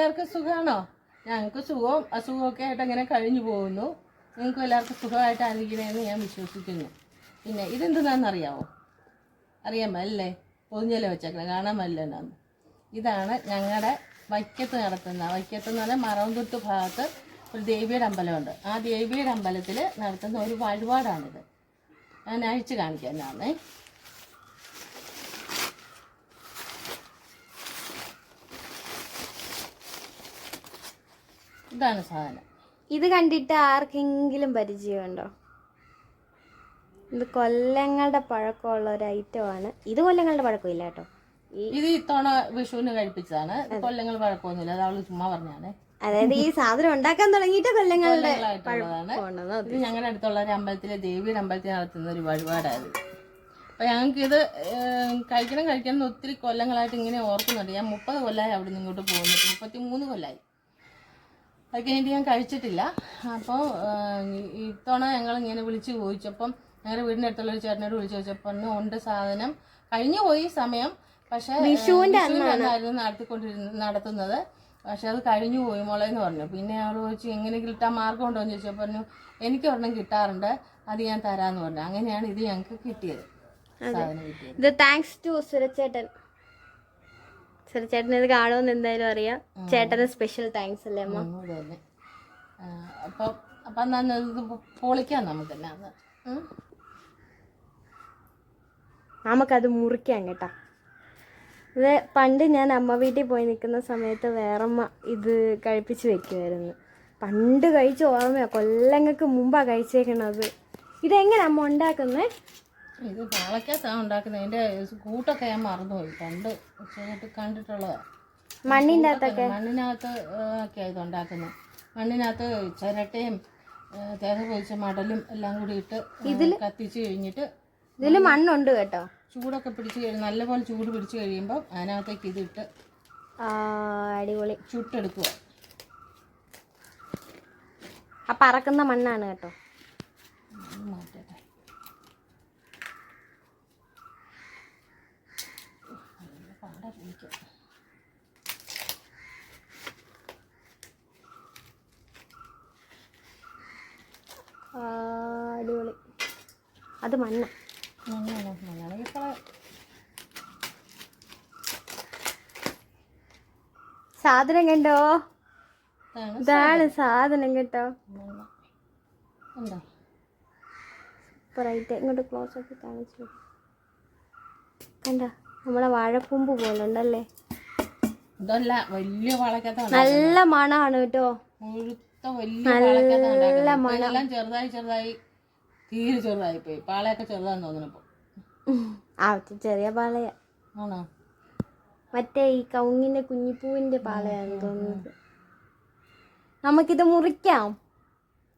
എല്ലാവർക്കും സുഖമാണോ ഞങ്ങൾക്ക് സുഖവും അസുഖമൊക്കെ ആയിട്ട് അങ്ങനെ കഴിഞ്ഞു പോകുന്നു. നിങ്ങൾക്ക് എല്ലാവർക്കും സുഖമായിട്ട് ആയിരിക്കണമെന്ന് ഞാൻ വിശ്വസിക്കുന്നു. പിന്നെ ഇതെന്തെന്നാണെന്നറിയാവോ? അറിയാമോ അല്ലേ പൊതിഞ്ഞല വെച്ചേക്കണം കാണാൻ മല്ലെന്നാന്ന് ഇതാണ് ഞങ്ങളുടെ വൈക്കത്ത് നടത്തുന്ന വൈക്കത്ത് എന്ന് പറഞ്ഞാൽ മറവംതുട്ട് ഭാഗത്ത് ഒരു ദേവിയുടെ അമ്പലമുണ്ട്. ആ ദേവിയുടെ അമ്പലത്തിൽ നടത്തുന്ന ഒരു വഴിപാടാണിത്. ഞാൻ അഴിച്ചു കാണിക്കാം ഇതാണ് സാധനം. ഇത് കണ്ടിട്ട് ആർക്കെങ്കിലും പരിചയമുണ്ടോ? ഇത് കൊല്ലങ്ങളുടെ പഴക്കമുള്ള ഒരു ഐറ്റമാണ് ഇത് കൊല്ലങ്ങളുടെ പഴക്കമില്ല കേട്ടോ. ഈ ഇത് ഇത്തവണ വിഷുവിന് കഴിപ്പിച്ചതാണ്. കൊല്ലങ്ങൾ പഴക്കമൊന്നുമില്ല. അത് അവൾ ചുമ്മാ പറഞ്ഞാണ് അതായത് ഈ സാധനം ഉണ്ടാക്കാൻ തുടങ്ങിയിട്ട് കൊല്ലങ്ങളുടെ ഇത് ഞങ്ങളുടെ അടുത്തുള്ള ഒരു അമ്പലത്തിലെ ദേവിയുടെ അമ്പലത്തിൽ നടത്തുന്ന ഒരു വഴിപാടായിരുന്നു അപ്പൊ ഞങ്ങൾക്ക് ഇത് കഴിക്കണം കഴിക്കണം എന്ന് ഒത്തിരി കൊല്ലങ്ങളായിട്ട് ഇങ്ങനെ ഓർക്കുന്നുണ്ട്. ഞാൻ മുപ്പത് കൊല്ലമായി അവിടെ നിന്ന് ഇങ്ങോട്ട് പോകുന്നത് മുപ്പത്തി മൂന്ന് കൊല്ലമായി അത് കഴിഞ്ഞിട്ട് ഞാൻ കഴിച്ചിട്ടില്ല. അപ്പോൾ ഇത്തവണ ഞങ്ങൾ ഇങ്ങനെ വിളിച്ച് ചോദിച്ചപ്പം ഞങ്ങളുടെ വീടിന്റെ അടുത്തുള്ള ഒരു ചേട്ടനോട് വിളിച്ച് ചോദിച്ചപ്പോൾ ഉണ്ട് സാധനം. കഴിഞ്ഞു പോയി സമയം. പക്ഷേ വിഷുവിനായിരുന്നു വിഷുവിന്റെ അന്നായിരുന്നു നടത്തിക്കൊണ്ടിരുന്ന നടത്തുന്നത്. പക്ഷെ അത് കഴിഞ്ഞു പോയി മോളെ എന്ന് പറഞ്ഞു. പിന്നെ അവൾ ചോദിച്ചു എങ്ങനെ കിട്ടാൻ മാർഗം ഉണ്ടോ? എന്ന് ചോദിച്ചപ്പോൾ പറഞ്ഞു എനിക്ക് ഒരെണ്ണം കിട്ടാറുണ്ട്. അത് ഞാൻ തരാമെന്ന് പറഞ്ഞു. അങ്ങനെയാണ് ഇത് ഞങ്ങൾക്ക് കിട്ടിയത്. സാധനം കിട്ടിയത്. Thanks to സുരച്ചേട്ടൻ. സുരച്ചേട്ടൻ ഇത് കാണുമെന്ന് എന്തായാലും അറിയാം. ചേട്ടന് സ്പെഷ്യൽ താങ്ക്സ് അല്ലേ അമ്മ? ഉം, അത് തന്നെ ആ, അപ്പം അപ്പം എന്നാ ഇത് പൊളിക്കാം നമുക്ക് തന്നെ അന്ന് ഉം. നമുക്കത് മുറിക്കാം കേട്ടോ. ഇത് പണ്ട് ഞാൻ അമ്മ വീട്ടിൽ പോയി നിൽക്കുന്ന സമയത്ത് വേറമ്മ ഇത് കഴിപ്പിച്ച് വെക്കുമായിരുന്നു പണ്ട് കഴിച്ച ഓർമ്മയാണ് കൊല്ലങ്ങൾക്ക് മുമ്പാണ് കഴിച്ചേക്കണത്. ഇതെങ്ങനെ അമ്മ ഉണ്ടാക്കുന്നേ? ഇത് പാളക്കകത്താണ് ഉണ്ടാക്കുന്നത്. അതിന്റെ കൂട്ടൊക്കെ ഞാൻ മറന്നുപോയി. പണ്ട് ഉച്ചയായിട്ട് കണ്ടിട്ടുള്ളതാണ് മണ്ണിന്റെ കൂട്ടൊക്കെ മണ്ണിനകത്ത് ഒക്കെയാണ് ഒക്കെ ഇത് ഉണ്ടാക്കുന്നത് മണ്ണിനകത്ത് ചിരട്ടയും തേങ്ങ പൊതിച്ച മടലും എല്ലാം കൂടി ഇട്ട് ഇതിൽ കത്തിച്ച് കഴിഞ്ഞിട്ട് ഇതിൽ മണ്ണുണ്ട് കേട്ടോ? ചൂടൊക്കെ പിടിച്ച് കഴിയും നല്ലപോലെ ചൂട് പിടിച്ച് കഴിയുമ്പോൾ അതിനകത്തേക്ക് ഇതിട്ട് അടിപൊളി. ചുട്ടെടുക്കുക ആ പറക്കുന്ന മണ്ണാണ് കേട്ടോ. മാറ്റട്ടെ. ആ, അടിപൊളി. അത് മഞ്ഞ. മണ്ണാണോ? മണ്ണാണെങ്കിൽ ഇപ്പോൾ സാധനം കണ്ടോ? ഇതാണ് സാധനം കേട്ടോ. സൂപ്പറായിട്ട് ഇങ്ങോട്ട് ക്ലോസ് ആക്കി കാണിച്ചു കണ്ട? നമ്മളെ വാഴക്കൂമ്പ് പോലെ ഉണ്ടല്ലേ ഇതല്ല വലിയ നല്ല മണാണ് കേട്ടോ. മുഴുത്ത വലിയ ഉണ്ടാക്കുന്നത്. ഇപ്പൊ ഇതെല്ലാം ചെറുതായി ചെറുതായി തീരെ ചെറുതായി പോയി. പാളയൊക്കെ ചെറുതാന്ന് തോന്നുന്നു ആ ചെറിയ പാളയ. ആണോ? മറ്റേ ഈ കൗങ്ങിന്റെ കുഞ്ഞിപ്പൂവിന്റെ പാളയാണ് തോന്നുന്നത്. നമുക്കിത് മുറിക്കാം.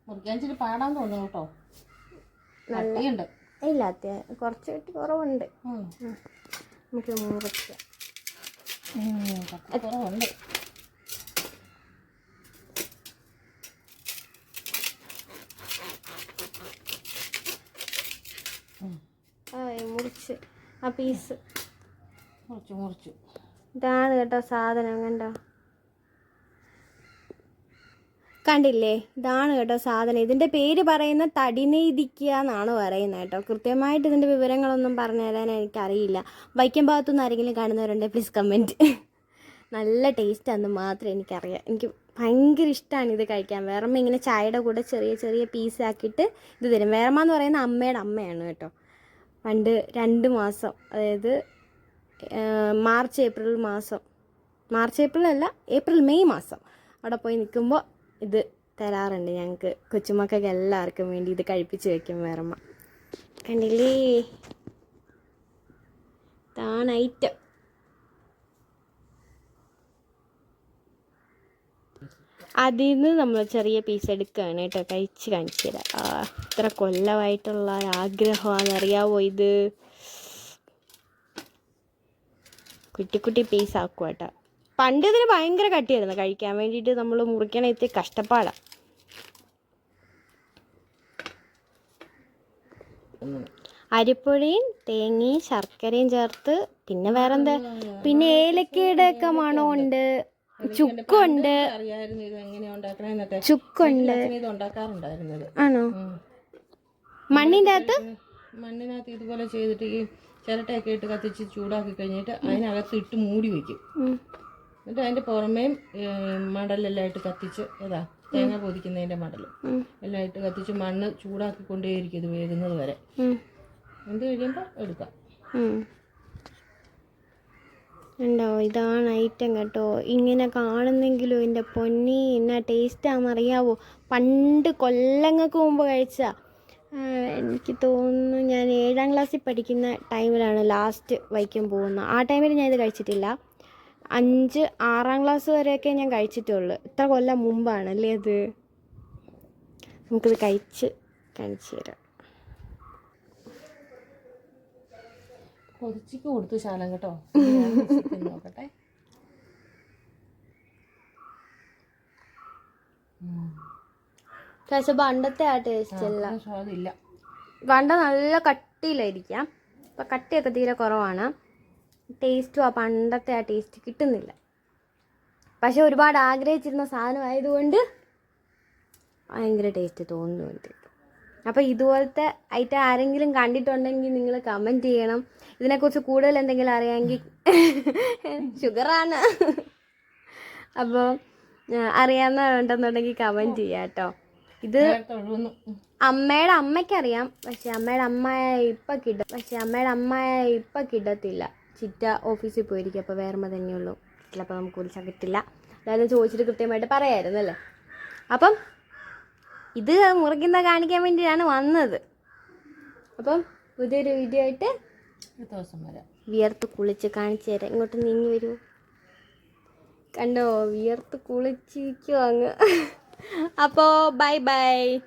മുറിക്കാൻ ഇച്ചിരി തോന്നുന്നു കേട്ടോ. കട്ടിയുണ്ട്. ഇല്ല അത്യാ കുറച്ച് കുറവുണ്ട്. ഉം. നമുക്ക് മുറിക്കാം. കുറവുണ്ട് മുറിച്ച്. ആ പീസ് മുറിച്ചു മുറിച്ചു. ഇതാണ് കേട്ടോ സാധനം കണ്ടോ? കണ്ടില്ലേ? ഇതാണ് കേട്ടോ സാധനം. ഇതിന്റെ പേര് പറയുന്ന തടിനെയ്തിക്കുക എന്നാണ് പറയുന്നത് കേട്ടോ. കൃത്യമായിട്ട് ഇതിന്റെ വിവരങ്ങളൊന്നും പറഞ്ഞു തരാൻ എനിക്കറിയില്ല. വൈക്കം ഭാഗത്തുനിന്ന് ആരെങ്കിലും കാണുന്നവരുണ്ടെങ്കിൽ പ്ലീസ് കമന്റ് നല്ല ടേസ്റ്റാന്ന് മാത്രം എനിക്കറിയാം. എനിക്ക് ഭയങ്കര ഇഷ്ടമാണ് ഇത് കഴിക്കാൻ. വേറമ്മ ഇങ്ങനെ ചായയുടെ കൂടെ ചെറിയ ചെറിയ പീസാക്കിയിട്ട് ഇത് തരും. വേറമ്മ എന്ന് പറയുന്ന അമ്മയുടെ അമ്മയാണ് കേട്ടോ. പണ്ട് രണ്ട് മാസം അതായത് മാർച്ച് ഏപ്രിൽ മാസം. മാർച്ച് ഏപ്രിൽ അല്ല ഏപ്രിൽ മെയ് മാസം അവിടെ പോയി നിൽക്കുമ്പോൾ ഇത് തരാറുണ്ട്. ഞങ്ങൾക്ക് കൊച്ചുമക്കൾക്ക് എല്ലാവർക്കും വേണ്ടി ഇത് കഴിപ്പിച്ച് വെക്കും വേറമ്മ. കണ്ടില്ലേ? ഇതാണ് ഐറ്റം. അതിൽ നിന്ന് നമ്മൾ ചെറിയ പീസ് എടുക്കുകയാണ് കേട്ടോ. കഴിച്ച് കാണിച്ചു തരാം. ഇത്ര കൊല്ലമായിട്ടുള്ള ആഗ്രഹമാണെന്നറിയാവോ ഇത്? കുട്ടി കുട്ടി പീസ് ആക്കുക കേട്ടോ. പണ്ട് ഇതിന് ഭയങ്കര കട്ടിയായിരുന്നു. കഴിക്കാൻ വേണ്ടിയിട്ട് നമ്മൾ മുറിക്കണ ഇത്തിരി കഷ്ടപ്പാടാണ് അരിപ്പൊടിയും തേങ്ങയും ശർക്കരയും ചേർത്ത് പിന്നെ വേറെന്താ? പിന്നെ ഏലക്കയുടെ ഒക്കെ മണമുണ്ട്. ചുക്കുണ്ട്. ചുക്കുണ്ട്. ആണോ? മണ്ണിന്റെ മണ്ണിന്റെ അകത്ത് മണ്ണിനകത്ത് ഇതുപോലെ ചെയ്തിട്ട് ചിരട്ടയൊക്കെ ഇട്ട് കത്തിച്ച് ചൂടാക്കി കഴിഞ്ഞിട്ട് അതിനകത്ത് ഇട്ട് മൂടി വെക്കും. എന്നിട്ട് അതിന്റെ പുറമേയും മടലെല്ലാം ആയിട്ട് കത്തിച്ച് ഏതാ തേങ്ങ പൊതിക്കുന്നതിന്റെ മടൽ. എല്ലാം ആയിട്ട് കത്തിച്ച് മണ്ണ് ചൂടാക്കി കൊണ്ടേയിരിക്കും ഇത് വേകുന്നത് വരെ. എന്ത് കഴിയുമ്പോൾ എടുക്കാം. ഉണ്ടോ ഇതാണ് ഐറ്റം കേട്ടോ. ഇങ്ങനെ കാണുന്നെങ്കിലും എന്റെ പൊന്നി എന്നാ ടേസ്റ്റാണെന്ന് അറിയാവോ പണ്ട് കൊല്ലങ്ങൾക്ക് മുമ്പ് കഴിച്ച എനിക്ക് തോന്നുന്നു ഞാൻ ഏഴാം ക്ലാസ്സിൽ പഠിക്കുന്ന ടൈമിലാണ് ലാസ്റ്റ് വൈക്കം പോകുന്നത്. ആ ടൈമിൽ ഞാൻ ഇത് കഴിച്ചിട്ടില്ല. അഞ്ച് ആറാം ക്ലാസ് വരെയൊക്കെ ഞാൻ കഴിച്ചിട്ടുള്ളൂ. ഇത്ര കൊല്ലം മുമ്പാണ് അല്ലേ അത്? നമുക്കിത് കഴിച്ച് കാണിച്ചു തരാം. കൊതിച്ചിക്ക് കൊടുത്തു ശാലം കേട്ടോ. നോക്കട്ടെ. പക്ഷെ പണ്ടത്തെ ആ ടേസ്റ്റ് അല്ല. പണ്ട നല്ല കട്ടിയിലായിരിക്കാം. ഇപ്പം കട്ടിയൊക്കെ തീരെ കുറവാണ്. ടേസ്റ്റും ആ പണ്ടത്തെ ആ ടേസ്റ്റ് കിട്ടുന്നില്ല. പക്ഷെ ഒരുപാട് ആഗ്രഹിച്ചിരുന്ന സാധനമായതുകൊണ്ട് ഭയങ്കര ടേസ്റ്റ് തോന്നുന്നുണ്ട് അപ്പോൾ ഇതുപോലത്തെ ഐറ്റം ആരെങ്കിലും കണ്ടിട്ടുണ്ടെങ്കിൽ നിങ്ങൾ കമന്റ് ചെയ്യണം. ഇതിനെക്കുറിച്ച് കൂടുതൽ എന്തെങ്കിലും അറിയാമെങ്കിൽ ഷുഗറാണ് അപ്പോൾ അറിയാവുന്നുണ്ടെന്നുണ്ടെങ്കിൽ കമന്റ് ചെയ്യാം കേട്ടോ. ഇത്. അമ്മയുടെ അമ്മയ്ക്കറിയാം. പക്ഷെ അമ്മയുടെ അമ്മയായ ഇപ്പം കിട്ടും പക്ഷെ അമ്മയുടെ അമ്മയായ ഇപ്പം കിട്ടത്തില്ല ചിറ്റ ഓഫീസിൽ പോയിരിക്കും. അപ്പോൾ വേർമ തന്നെയുള്ളൂ ചിലപ്പോൾ നമുക്ക് വിളിച്ചാൽ കിട്ടില്ല അതായത് ചോദിച്ചിട്ട് കൃത്യമായിട്ട് പറയായിരുന്നു അല്ലേ? അപ്പം ഇത് മുറിക്കുന്ന കാണിക്കാൻ വേണ്ടിയാണ് വന്നത്. അപ്പം പുതിയൊരു വീഡിയോ ആയിട്ട് വിയർത്ത് കുളിച്ച് കാണിച്ചു തരാം. ഇങ്ങോട്ട് നീങ്ങി വരൂ. കണ്ടോ വിയർത്ത് കുളിച്ചിരിക്കുവാ അങ്ങ്. അപ്പോൾ ബൈ ബൈ